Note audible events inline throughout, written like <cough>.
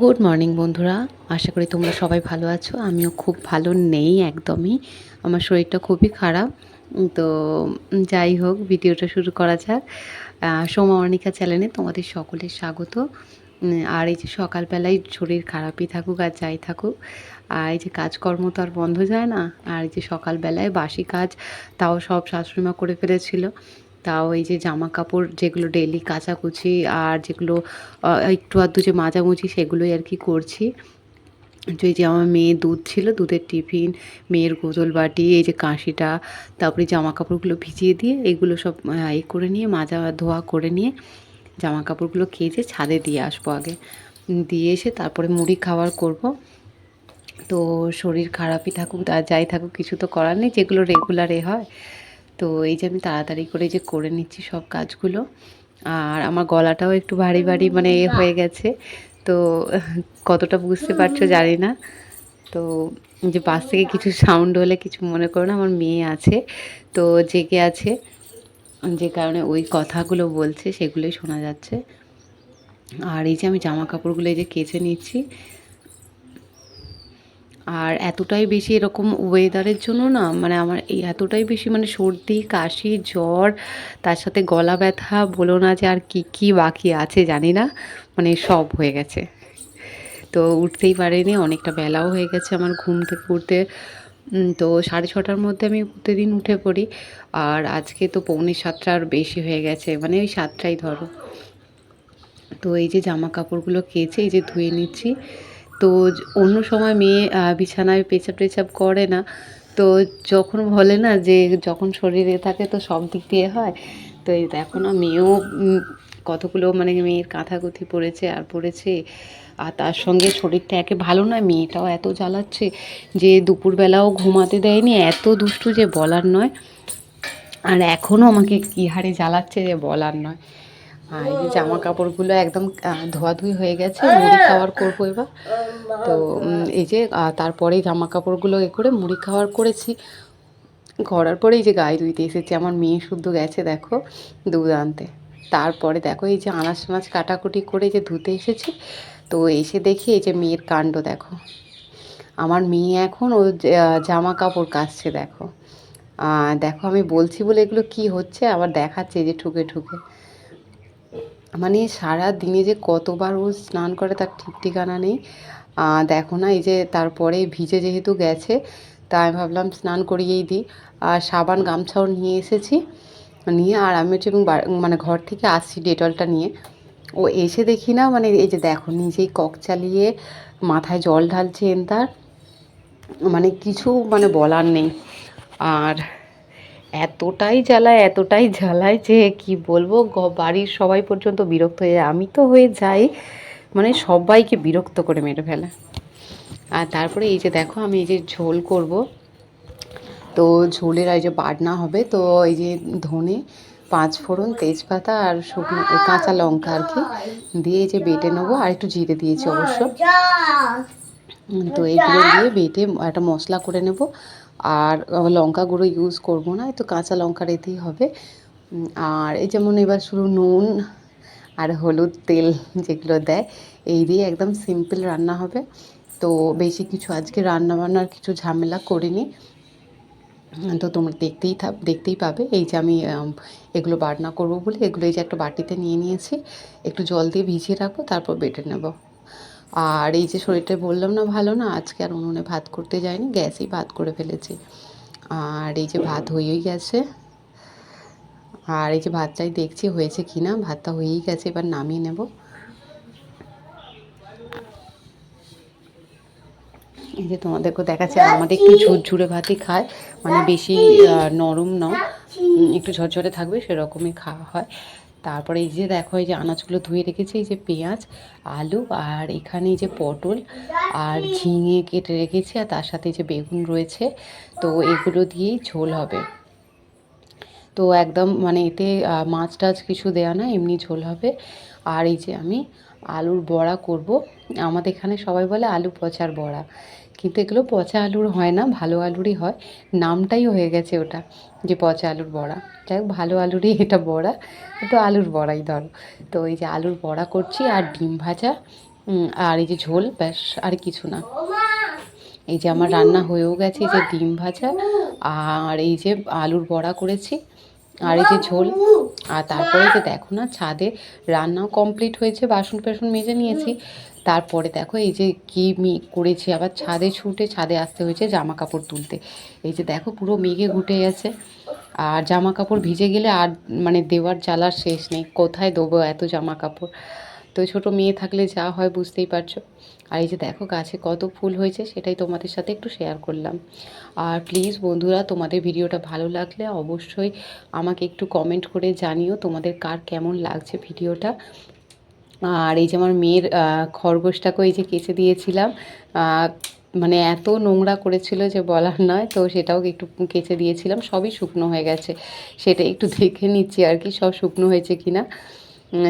Good morning বন্ধুরা। আশা করি তোমরা সবাই ভালো আছো। আমিও খুব ভালো নেই একদমই। আমার শরীরটা খুবই খারাপ। তো, যাই হোক, ভিডিওটা শুরু করা যাক। সোমা অর্ণিকা চ্যানেলে তোমাদের সকলের স্বাগত। আর এই যে সকালবেলায় শরীর খারাপই থাকুক আর যাই থাকুক, আর এই যে কাজকর্ম তো আর বন্ধ যায় না, আর এই যে সকালবেলায় বাসি কাজ, তাও সব শাশুড়িমা করে ফেলেছিল। তাও এই যে জামা কাপড় যেগুলো ডেলি কাচাকুচি আর যেগুলো একটু আধটু যে মাজামুজি সেগুলোই আর কি করছি। যে যে আমার মেয়ে দুধ ছিল, দুধের টিফিন, মেয়ের গোদল বাটি, এই যে কাঁশিটা, তারপরে জামা কাপড়গুলো ভিজিয়ে দিয়ে এগুলো সব এ করে নিয়ে, মাজা ধোয়া করে নিয়ে জামা কাপড়গুলো কেচে ছাদে দিয়ে আসব আগে। দিয়ে এসে তারপরে মুড়ি খাওয়ার করব। তো শরীর খারাপই থাকুক, আর যাই থাকুক, কিছু তো করার নেই, যেগুলো রেগুলারে হয় তো এই যে আমি তাড়াতাড়ি করে যে করে নিচ্ছি সব কাজগুলো আর আমার গলাটাও একটু ভারী ভারী মানে এ হয়ে গেছে তো <laughs> কতটা বুঝতে পারছ জানি না তো যে পাশ থেকে কিছু সাউন্ড হলে কিছু মনে করো না আমার মেয়ে আছে তো জেগে আছে যে কারণে ওই কথাগুলো বলছে সেগুলোই শোনা যাচ্ছে আর এই যে আমি জামা কাপড়গুলো এই যে কেচে নিচ্ছি আর এতটাই বেশি এরকম ওয়েদারের জন্য না মানে আমার এই এতটাই বেশি মানে সর্দি, কাশি, জ্বর, তার সাথে গলা ব্যথা, বলো না যে আর কি কি বাকি আছে জানি না মানে সব হয়ে গেছে। তো উঠতেই পারিনি, অনেকটা বেলাও হয়ে গেছে আমার ঘুম থেকে উঠতে। তো সাড়ে ছটার মধ্যে আমি প্রতিদিন উঠে পড়ি, আর আজকে তো পৌনে সাতটার বেশি হয়ে গেছে মানে ওই সাতটাই ধরো। তো এই যে জামা কাপড়গুলো কেচে এই যে ধুয়ে নিচ্ছি তো অন্য সময় মেয়ে বিছানায় পেচাব টেচাপ করে না। তো যখন বলে না যে যখন শরীরে থাকে তো সব দিক দিয়ে হয়, তো এই দেখো না মেয়েও কতগুলো মানে মেয়ের কাঁথাকুথি পড়েছে আর পড়েছে। আর তার সঙ্গে শরীরটা একে ভালো নয় মেয়েটাও এত জ্বালাচ্ছে যে দুপুরবেলাও ঘুমাতে দেয়নি, এত দুষ্টু যে বলার নয়। আর এখনও আমাকে কী হারে জ্বালাচ্ছে যে বলার নয়। আর এই যে জামা কাপড়গুলো একদম আহ, ধোয়াধুয়ি হয়ে গেছে মুড়ি খাওয়ার করব এবার। তো এই যে তারপরে জামা কাপড়গুলো এ করে মুড়ি খাওয়ার করেছি। করার পরে এই যে গায়ে ধুইতে এসেছি আমার মেয়ে শুদ্ধ গেছে দেখো দুধ আনতে। তারপরে দেখো এই যে আনাজ মাছ কাটাকুটি করে যে ধুতে এসেছি তো এসে দেখি এই যে মেয়ের কাণ্ড দেখো। আমার মেয়ে এখন ও জামা কাপড় কাচছে দেখো। দেখো আমি বলছি বলে এগুলো কি হচ্ছে আবার দেখাচ্ছে যে ঠুকে ঠুকে। মানে সারা দিনে যে কতবার ও স্নান করে তার ঠিক ঠিকানা নেই। দেখো না, এই যে তারপরে ভিজে যেহেতু গেছে, তাই আমি ভাবলাম স্নান করিয়েই দিই। আর সাবান, গামছাও নিয়ে এসেছি, নিয়ে আর আমি হচ্ছে মানে ঘর থেকে আসছি ডেটলটা নিয়ে। ও এসে দেখি না মানে এই যে দেখো নিজেই কক চালিয়ে মাথায় জল ঢালছে এন তার মানে কিছু মানে বলার নেই। আর এতটাই জ্বালায় এতটাই জ্বালায় যে কি বলব বাড়ির সবাই পর্যন্ত বিরক্ত হয়ে যায়। আমি তো হয়ে যাই মানে সবাইকে বিরক্ত করে মেরে ফেলে। আর তারপরে এই যে দেখো আমি এই যে ঝোল করব। তো ঝোলের এই যে বাটনা হবে তো এই যে ধনে পাঁচ ফোড়ন তেজপাতা আর শুকনো কাঁচা লঙ্কা আর কি দিয়ে এই যে বেটে নেব। আর একটু জিরে দিয়েছি অবশ্য। তো এইগুলো দিয়ে বেটে একটা মশলা করে নেব। আর লঙ্কা গুঁড়ো ইউজ করব না তো কাঁচা লঙ্কা এতেই হবে। আর এই যেমন এবার শুধু নুন আর হলুদ তেল যেগুলো দেয়, এই দিয়ে একদম সিম্পল রান্না হবে। তো বেশি কিছু আজকে রান্না বান্নার কিছু ঝামেলা করিনি। তো তোমরা দেখতেই দেখতেই পাবে। এই যে আমি, এগুলো বাটনা করব বলে, এগুলো এই যে একটা বাটিতে নিয়ে নিয়েছি, একটু জল দিয়ে ভিজিয়ে রাখব, তারপর বেটে নেব। আর এই যে শরীরটা বললাম না ভালো না আজকে আর উনুনে ভাত করতে যায়নি গ্যাসেই ভাত করে ফেলেছি। আর এই যে ভাত হয়েই গেছে। আর এই যে ভাতটাই দেখছি হয়েছে কি না ভাতটা হয়েই গেছে এবার নামিয়ে নেব। এই যে তোমাদেরকে দেখাচ্ছে আমাদের একটু ঝুরঝুরে ভাতই খায় মানে বেশি নরম নয়। একটু ঝরঝরে থাকবে সেরকমই খাওয়া হয়। তারপরে এই যে দেখো, এই যে আনাজগুলো ধুয়ে রেখেছি, এই যে পেঁয়াজ, আলু আর এখানে এই যে পটল আর ঝিঙে কেটে রেখেছি আর তার সাথে যে বেগুন রয়েছে। তো এগুলো দিয়েই ঝোল হবে। তো একদম মানে এতে মাছ টাছ কিছু দেওয়া না, এমনি ঝোল হবে। আর এই যে আমি আলুর বড়া করব। আমাদের এখানে সবাই বলে আলু পচার বড়া। কিন্তু এগুলো পচা আলুর হয় না, ভালো আলুরই হয়। নামটাই হয়ে গেছে ওটা, যে পচা আলুর বড়া। যাই হোক, ভালো আলুরই এটা বড়া, তো আলুর বড়াই ধরো। তো এই যে আলুর বড়া করছি আর ডিম ভাজা আর এই যে ঝোল, ব্যাস, আর কিছু না। এই যে আমার রান্না হয়েও গেছে, এই যে ডিম ভাজা, আর এই যে আলুর বড়া করেছি, আর এই যে ঝোল। আর তারপরে যে দেখো না, ছাদে রান্নাও কমপ্লিট হয়েছে বাসন টাসন মেজে নিয়েছি। তারপরে দেখো এই যে কি মি করেছি, আবার ছাদে ছুটে ছাদে আসতে হয়েছে জামা কাপড় তুলতে। এই যে দেখো পুরো মেঘে ঘুটে গেছে। আর জামা কাপড় ভিজে গেলে আর মানে দেওয়ার জ্বালার শেষ নেই। কোথায় দেবো এত জামা কাপড় তো ছোট মেয়ে থাকলে যা হয় বুঝতেই পারছ। আর এই যে দেখো গাছে কত ফুল হয়েছে সেটাই তোমাদের সাথে একটু শেয়ার করলাম। আর প্লিজ বন্ধুরা, তোমাদের ভিডিওটা ভালো লাগলে অবশ্যই আমাকে একটু কমেন্ট করে জানিও তোমাদের কার কেমন লাগছে ভিডিওটা। আর এই যে আমার মেয়ের খরগোশটাকে এই যে কেচে দিয়েছিলাম মানে এত নোংরা করেছিল যে বলার নয়, তো সেটাও একটু কেচে দিয়েছিলাম, সবই শুকনো হয়ে গেছে। সেটা একটু <laughs> দেখে নিচ্ছি আর কি, সব শুকনো হয়েছে কি না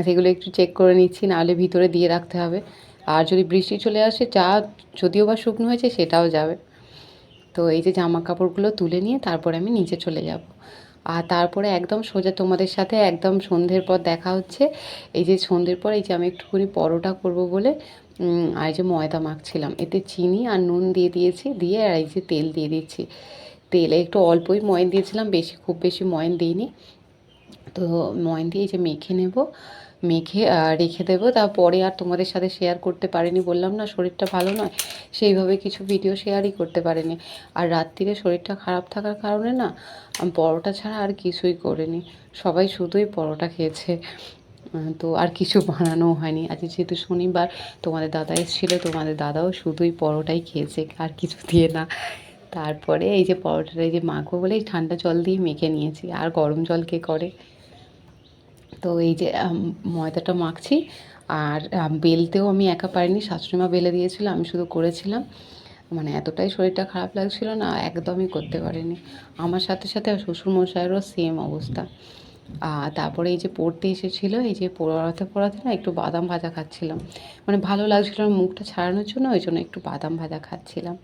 সেগুলো একটু চেক করে নিচ্ছি, নাহলে ভিতরে দিয়ে রাখতে হবে। আর যদি বৃষ্টি চলে আসে, যা যদিও বা শুকনো হয়েছে, সেটাও যাবে। তো এই যে জামা কাপড়গুলো তুলে নিয়ে তারপরে আমি নিচে চলে যাব। আর তারপরে একদম সোজা তোমাদের সাথে একদম সন্ধ্যের পর দেখা হচ্ছে। এই যে সন্ধ্যের পর এই যে আমি একটুখানি পরোটা করব বলে আর যে ময়দা মাখছিলাম। এতে চিনি আর নুন দিয়ে দিয়েছি, দিয়ে আর এই যে তেল দিয়ে দিচ্ছি তেলে একটু অল্পই ময়ন দিয়েছিলাম, বেশি, খুব বেশি ময়ন দিইনি। তো ময়ন দিয়ে এই যে মেখে নেব। মেখে রেখে দেবো। তারপরে আর তোমাদের সাথে শেয়ার করতে পারিনি। বললাম, না, শরীরটা ভালো নয়। সেইভাবে কিছু ভিডিও শেয়ারই করতে পারিনি। আর রাত্রিরে শরীরটা খারাপ থাকার কারণে না পরোটা ছাড়া আর কিছুই করিনি। সবাই শুধুই পরোটা খেয়েছে। তো আর কিছু বানানোও হয়নি। আজকে যেহেতু শনিবার, তোমাদের দাদা এসেছিল, তোমাদের দাদাও শুধুই পরোটাই খেয়েছে, আর কিছু দিয়ে না। তারপরে এই যে পরোটাটা, এই যে মাখবো বলে ঠান্ডা জল দিয়ে মেখে নিয়েছি। আর গরম জল কে করে? তো এই যে ময়দাটা মাখছি আর বেলতেও আমি একা পারিনি। শাশুড়িমা বেলে দিয়েছিল, আমি শুধু করেছিলাম। মানে এতটাই শরীরটা খারাপ লাগছিল না, একদমই করতে পারিনি। আমার সাথে সাথে শ্বশুরমশাইয়েরও সেম অবস্থা। তারপরে এই যে পড়তে এসেছিল, এই যে পড়াতে পড়াতে না একটু বাদাম ভাজা খাচ্ছিলাম। মানে ভালো লাগছিল মুখটা ছাড়ানোর জন্য, ওই জন্য একটু বাদাম ভাজা খাচ্ছিলাম।